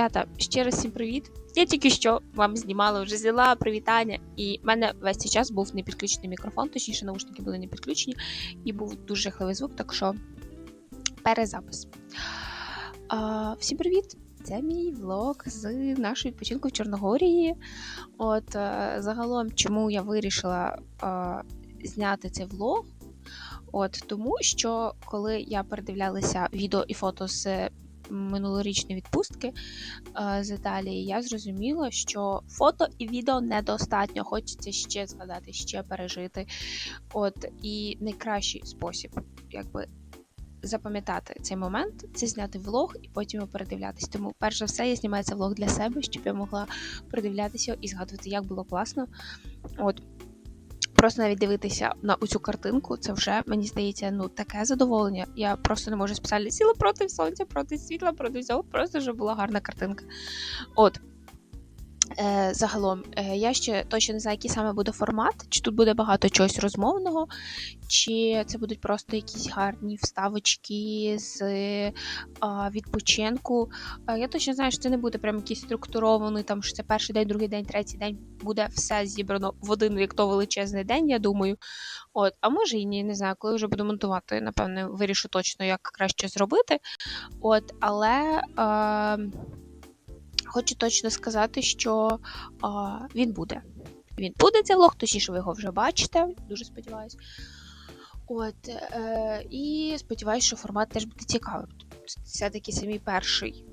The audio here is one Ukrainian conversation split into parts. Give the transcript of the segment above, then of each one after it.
Ребята, ще раз всім привіт. Я тільки що вам знімала, вже зняла привітання, і в мене весь цей час був не підключений мікрофон, точніше наушники були не підключені, і був дуже жахливий звук, так що перезапис. А, всім привіт! Це мій влог з нашого відпочинку в Чорногорії. От е, загалом, чому я вирішила е, зняти цей влог? От тому, що коли я передивлялася відео і фото з минулорічної відпустки е, з Італії, я зрозуміла, що фото і відео недостатньо. Хочеться ще згадати, ще пережити. От і найкращий спосіб, якби. Запам'ятати цей момент, це зняти влог і потім його передивлятись. Тому, перш за все, я знімаю цей влог для себе, щоб я могла передивлятися і згадувати, як було класно. От просто навіть дивитися на цю картинку, це вже мені здається, ну таке задоволення. Я просто не можу спеціально сіла проти сонця, проти світла, проти всього, просто щоб була гарна картинка. От. Е, загалом, е, я ще точно не знаю, який саме буде формат, чи тут буде багато чогось розмовного, чи це будуть просто якісь гарні вставочки з е, відпочинку. Я точно знаю, що це не буде прям якийсь структурований, там що це перший день, другий день, третій день буде все зібрано в один як то величезний день, я думаю. От, а може і ні, не знаю, коли вже буду монтувати, напевне, вирішу точно, як краще зробити. От, але. Е, Хочу точно сказати, що а, він буде. Він буде цей влог, точніше ви його вже бачите, дуже сподіваюся. От, е, і сподіваюся, що формат теж буде цікавий. Це такий самий перший,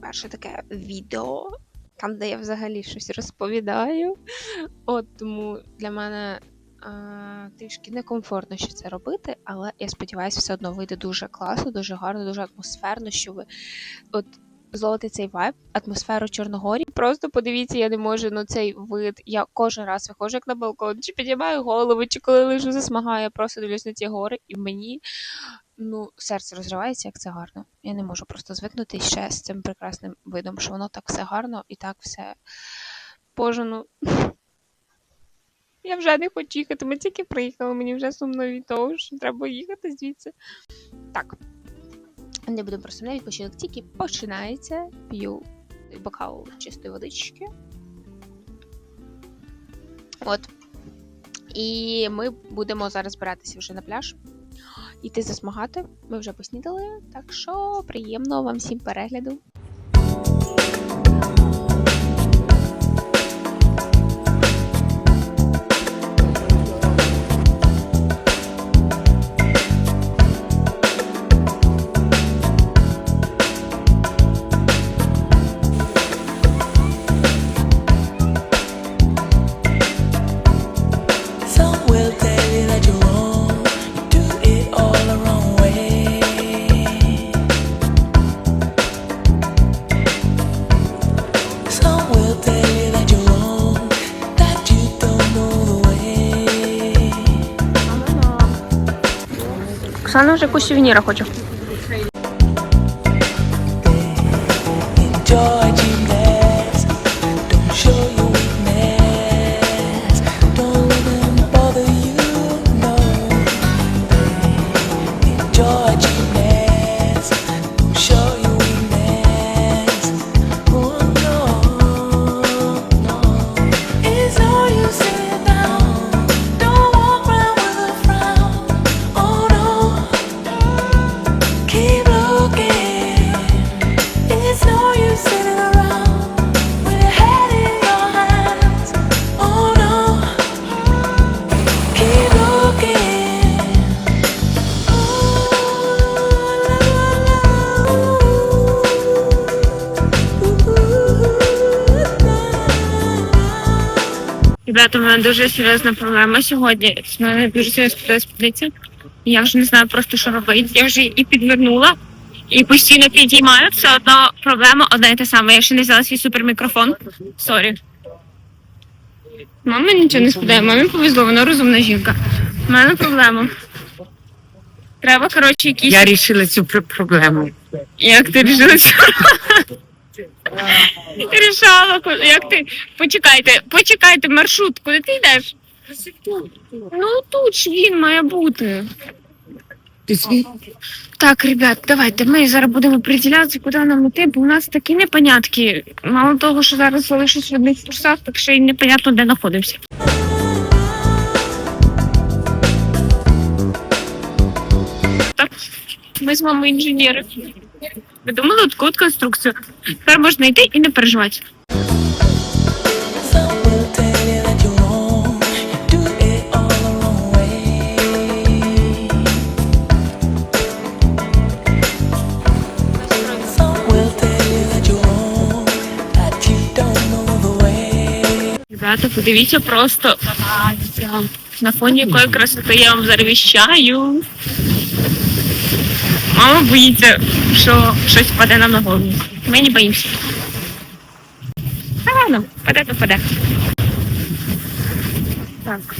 перше таке відео, там, де я взагалі щось розповідаю. От тому для мене е, трішки некомфортно ще це робити, але я сподіваюся, все одно вийде дуже класно, дуже гарно, дуже атмосферно, що ви от зловити цей вайб, атмосферу Чорногорії. Просто подивіться, я не можу на цей вид. Я кожен раз виходжу як на балкон, чи підіймаю голову, чи коли лежу засмагаю, я просто дивлюсь на ці гори, і мені ну, серце розривається, як це гарно. Я не можу просто звикнути ще з цим прекрасним видом, що воно так все гарно і так все Боже, ну. Я вже не хочу їхати. Ми тільки приїхали, мені вже сумно від того, що треба їхати звідси. Так. Не будемо про сумне, відпочинок тільки починається. П'ю бокал чистої водички. От. І ми будемо зараз збиратися вже на пляж. Іти засмагати. Ми вже поснідали, так що приємного вам всім перегляду. Оксана вже якусь сувеніра хоче. Дуже серйозна проблема сьогодні. В мене дуже сподобалась спідниця. Я вже не знаю просто, що робити. Я вже і підвернула, і постійно підіймаю. Все одно проблема одна і та сама. Я ще не взяла свій супермікрофон. Сорі. Мамі нічого не сподобає, мамі повезло, вона розумна жінка. У мене проблема. Треба, коротше, якісь. Я рішила цю проблему. Як ти рішила цю? Рішала, як ти. Почекайте, почекайте, маршрут, куди ти йдеш? Ну тут ж він має бути. Ти свій? Так, ребят, давайте ми зараз будемо приділятися, куди нам йти, бо у нас такі непонятки. Мало того, що зараз залишусь в одних трусах, так ще й непонятно, де знаходимося. Так, ми з вами інженери. Ви думали, таку конструкцію? Тепер можна йти і не переживати. Ребята, подивіться просто на фоні якої красоти я вам зараз. Мама боїться, що щось впаде нам на голову. Ми не боїмося. Та ладно, впаде, то впаде. Так.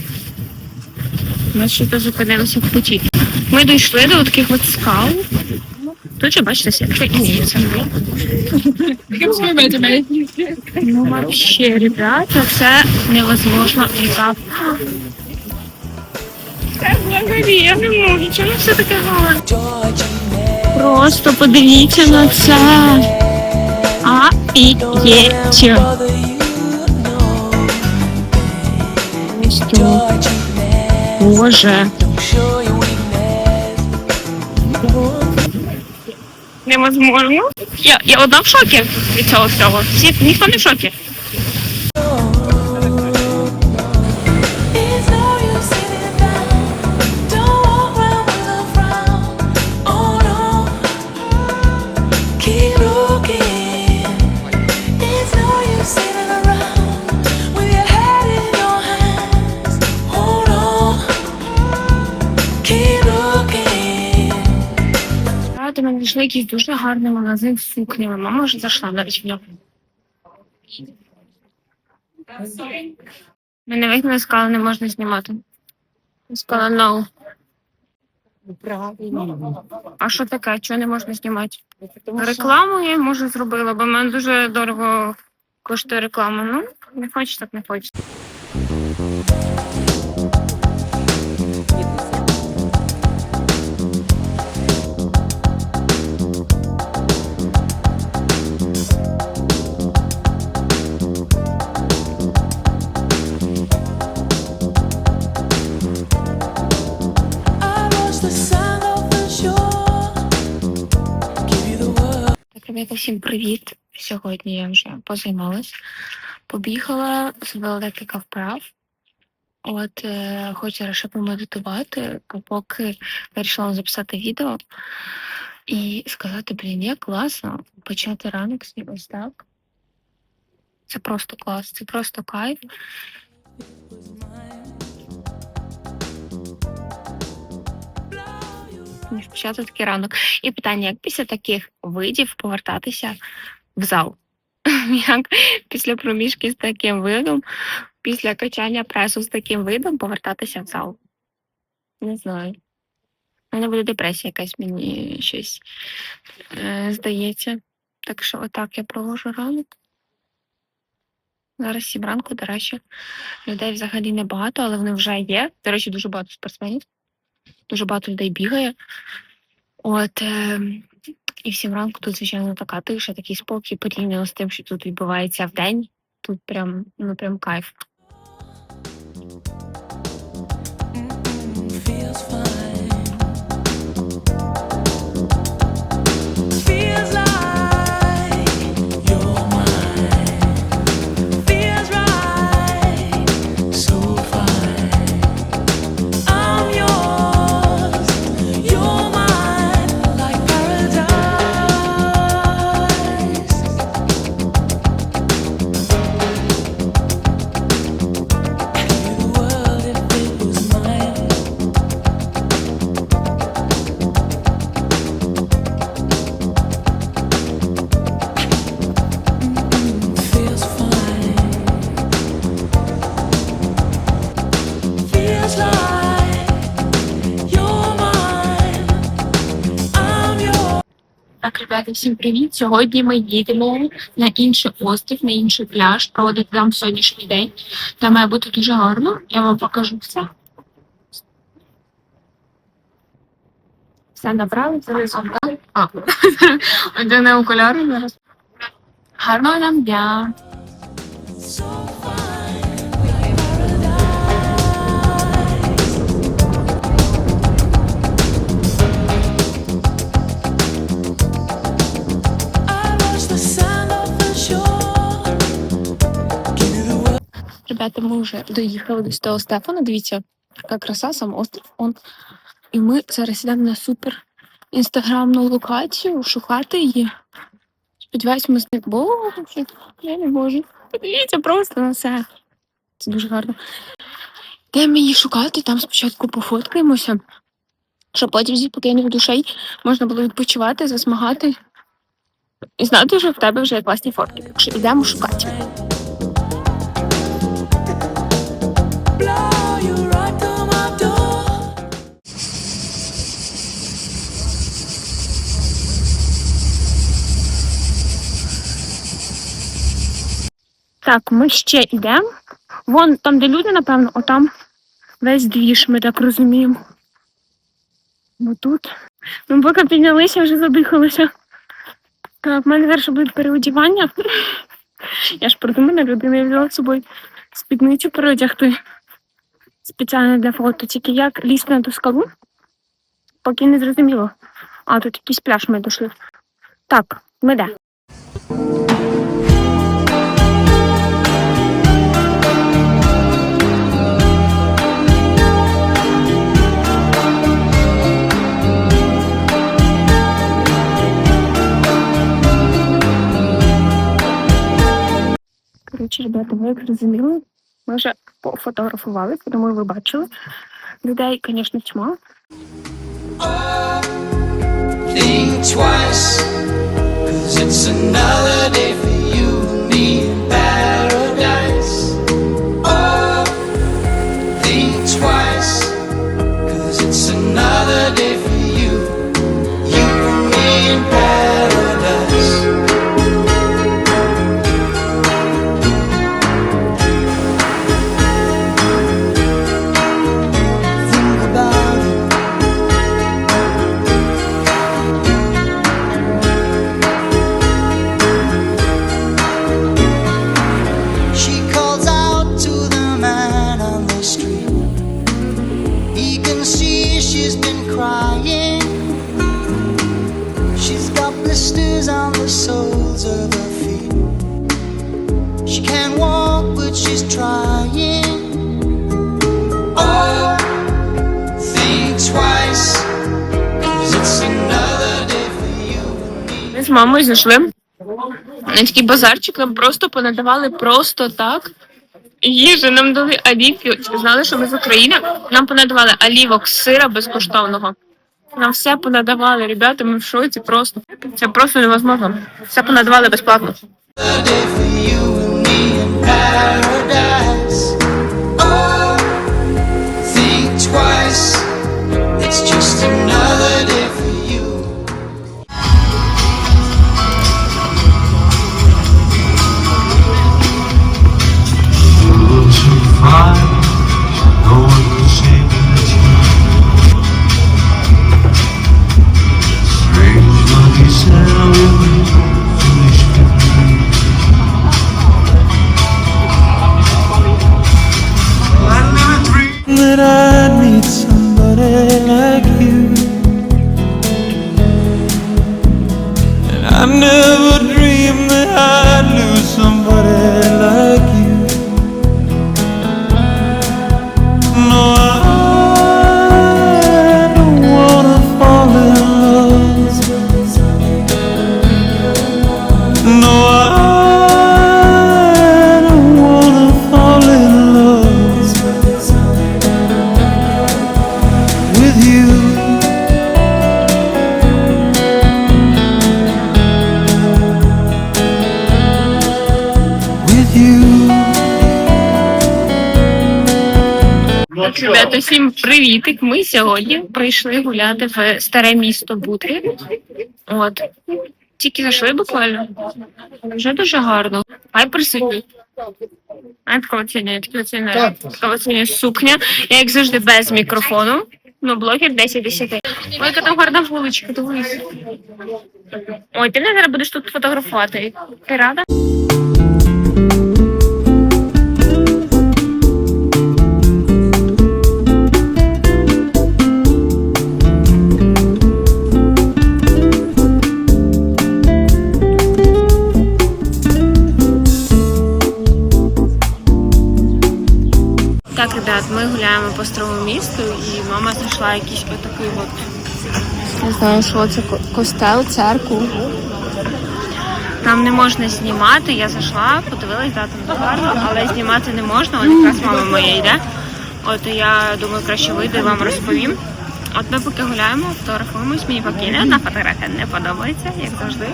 Ми ще то зупинимося в путі. Ми дійшли до таких от скал. Тут же бачите, сітка імеється. Ну, вообще, ребята, це невозможно Взагалі, я не можу, чому все таке гарне? Просто подивіться на це. А і є man, Боже. Невозможно. Я, я одна в шокі від цього всього. Всі, ніхто не в шокі. А, до знайшли якийсь дуже гарний магазин з сукнями. Мама вже зайшла навіть в нього. Мене вигнали, сказали, не можна знімати. Сказала no. А що таке? Чого не можна знімати? Рекламу я може зробила, бо в мене дуже дорого коштує реклама. Ну, не хочеш, так не хочеш. World. Всім привіт. Сьогодні я вже позаймалась. Побігала, зробила декілька вправ. От е, хочу ще помедитувати, поки вирішила записати відео і сказати, блін, як класно почати ранок свій ось так. Це просто клас, це просто кайф. Такий ранок. І питання, як після таких видів повертатися в зал? Як після проміжки з таким видом, після качання пресу з таким видом повертатися в зал? Не знаю. У мене буде депресія якась мені щось е, здається. Так що отак я провожу ранок. Зараз сім ранку, до речі, людей взагалі небагато, але вони вже є. До речі, дуже багато спортсменів. Дуже багато людей бігає. От е, і всім ранку тут, звичайно, така тиша, такий спокій порівняно з тим, що тут відбувається в день. Тут прям, ну прям кайф. Feels fine. Ребята, всім привіт! Сьогодні ми їдемо на інший острів, на інший пляж, проводити там сьогоднішній день. Там має бути дуже гарно. Я вам покажу все. Все набрали, взяли сумка. А, одягне окуляри зараз. Гарного нам дня. Ребята, ми вже доїхали до того Стефана. Дивіться, яка краса, сам острів. Он. І ми зараз йдемо на супер інстаграмну локацію шукати її. Сподіваюсь, ми з них Боже, я не можу. Подивіться просто на це. Це дуже гарно. Йдемо її шукати, там спочатку пофоткаємося, щоб потім зі спокійних душей можна було відпочивати, засмагати. І знати, що в тебе вже є класні фотки. Так що йдемо шукати. Так, ми ще йдемо. Вон там, де люди, напевно, отам весь двіж, ми так розуміємо. Ну тут. Ми поки піднялися, вже задихалися. Так, в мене зараз буде переодівання. Я ж продумана людина, я взяла з собою спідницю переодягти спеціально для фото. Тільки як лізти на ту скалу, поки не зрозуміло. А, тут якийсь пляж ми дійшли. Так, ми де? Коротше, ребята, ви як зрозуміли, ми вже пофотографували, тому ви бачили. Людей, звісно, чимало. think twice. Cause it's з мамою зайшли на такий базарчик, нам просто понадавали просто так. Їжу нам дали олівки. Знали, що ми з України. Нам понадавали олівок сира безкоштовного. Нам все понадавали, ребята, ми в шоці просто. Це просто невозможно. Все понадавали безплатно. Another day No, I don't. Так, ребята, всім привітик. Ми сьогодні прийшли гуляти в старе місто Бутри. От. Тільки зайшли буквально. Вже дуже гарно. Ай присутні. Ай такого оцінює, таке оцінює, така оцінює сукня. Я як завжди без мікрофону. Ну, блогер 10 10. Ой, яка там гарна вуличка, дивись. Ой, ти мене зараз будеш тут фотографувати. Ти рада? По старому місту, і мама знайшла якийсь отакий от. Не знаю, що це костел, церкву. Там не можна знімати. Я зайшла, подивилась, да, там гарно, але знімати не можна. От якраз мама моя йде. От я думаю, краще вийду і вам розповім. От ми поки гуляємо, фотографуємось, мені поки не одна фотографія не подобається, як завжди.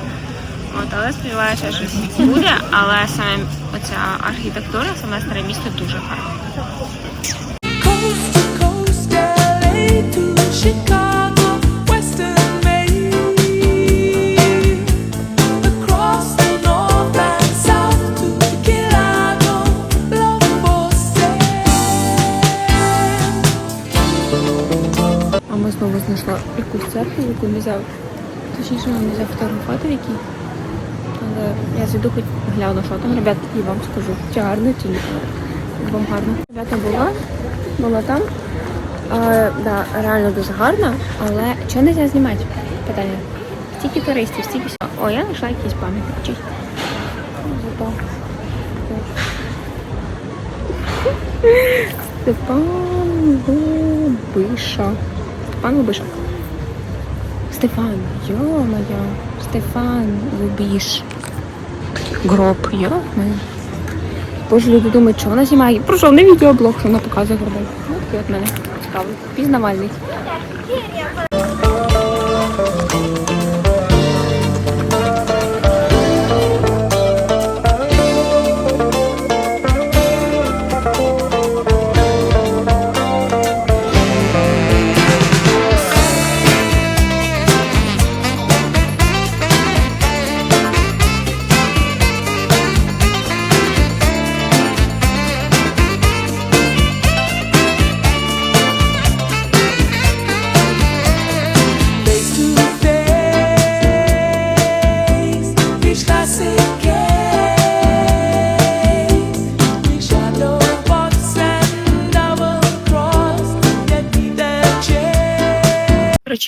От, але сподіваюся, що щось буде. Але саме оця архітектура, саме старе місто дуже гарне. Знайшла якусь церкву, яку не взяв. Точніше, не взяв фотографувати в якій. Але я зайду хоч гляну, що там, ребят, і вам скажу, чи гарно, чи. Вам гарно. Ребята була, була там. А, да, реально дуже гарно, але чого не можна знімати? Питання. Стільки туристів, стільки всього. О, я знайшла якийсь пам'ятник. Чий. Зато. Степан Лобиша. Степан Лобиша. Стефан, ё-моё. Стефан Лубіш. Гроб, ё-моё. Боже, люди думають, що вона знімає. Пройшов на відеоблог, що вона показує гроби. Ну, такий от мене цікавий. Пізнавальний.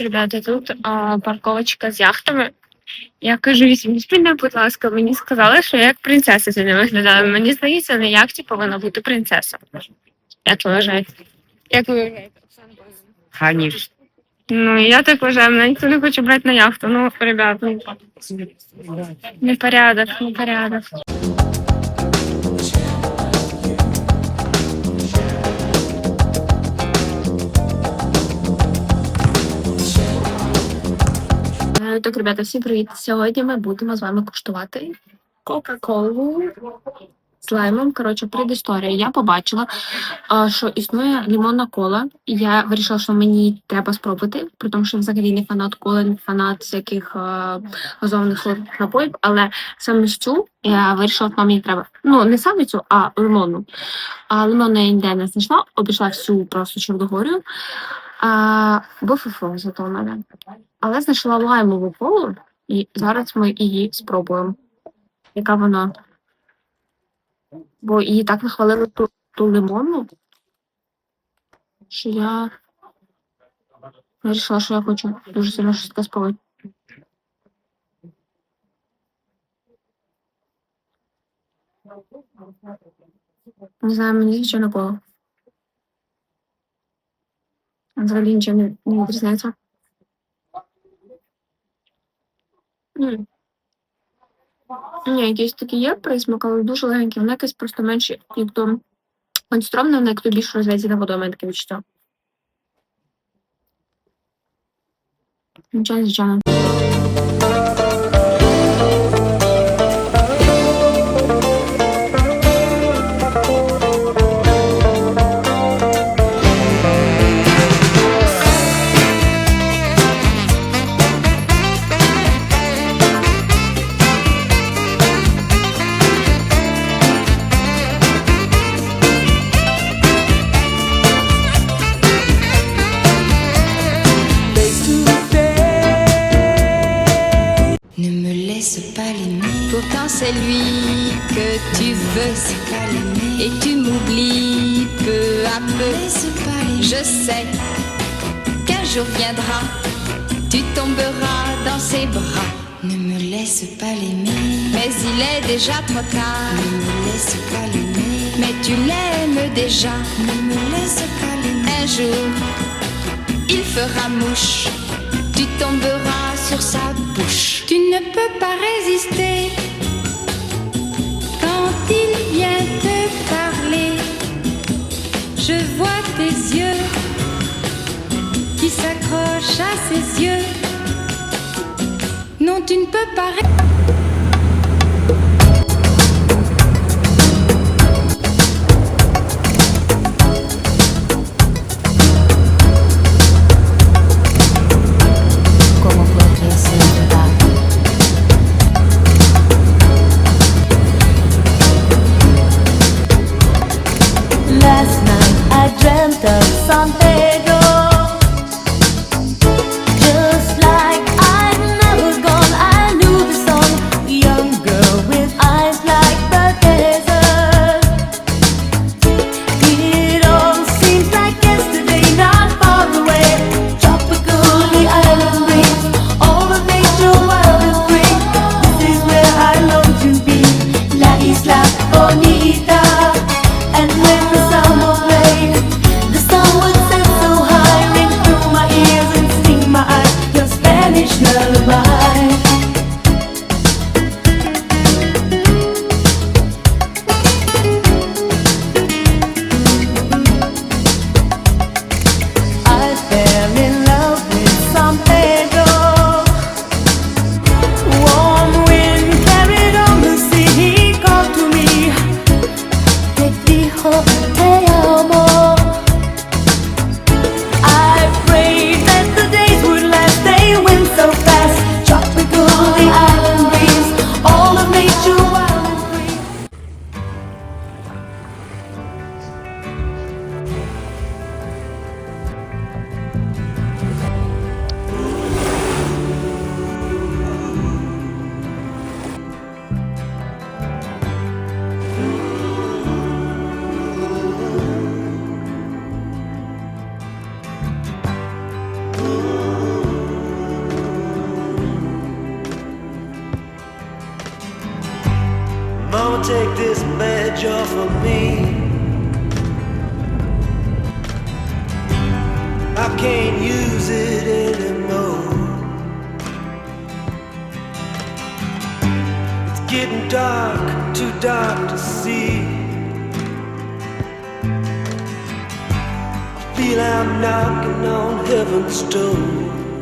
Ребята, тут а, парковочка з яхтами. Я кажу, візьміть мене, будь ласка, мені сказали, що я як принцеса сьогодні виглядаю. Мені здається, на яхті повинна бути принцеса. Як ви вважаєте? Як ви вважаєте? Конечно. Ну, я так вважаю, мене ніхто не хоче брати на яхту. Ну, ребят, ну, непорядок, непорядок. Е, Так, ребята, всім привіт. Сьогодні ми будемо з вами куштувати Кока-Колу з лаймом. Коротше, предісторія. Я побачила, що існує лімонна кола, і я вирішила, що мені треба спробувати, при тому, що взагалі не фанат коли, не фанат всяких а, газованих напоїв, але саме цю я вирішила, що мені треба. Ну, не саме цю, а лимонну. А лимонну я ніде не знайшла, обійшла всю просто чорногорію. А, зато в. Але знайшла лаймову колу, і зараз ми її спробуємо. Яка вона? Бо її так нахвалили ту, ту лимонну, що я вирішила, що я хочу дуже сильно щось таке. Не знаю, мені звичайно коло. Взагалі нічого не, не відрізняється. М. Ні, якісь такі є присмак, але дуже легенькі, вони якась просто менше, як то монстровна, вони як то більш розв'язі на воду, мене таке відчуття. Нічого, звичайно. Ses bras. Ne me laisse pas l'aimer, Mais il est déjà trop tard. ne me laisse pas l'aimer, Mais tu l'aimes déjà. ne me laisse pas l'aimer. Un jour, il fera mouche. Tu tomberas sur sa bouche. Tu ne peux pas résister quand il vient te parler. Je vois tes yeux qui s'accrochent à ses yeux. Non, tu ne peux pas I can't use it anymore. It's getting dark, too dark to see. I feel I'm knocking on heaven's door.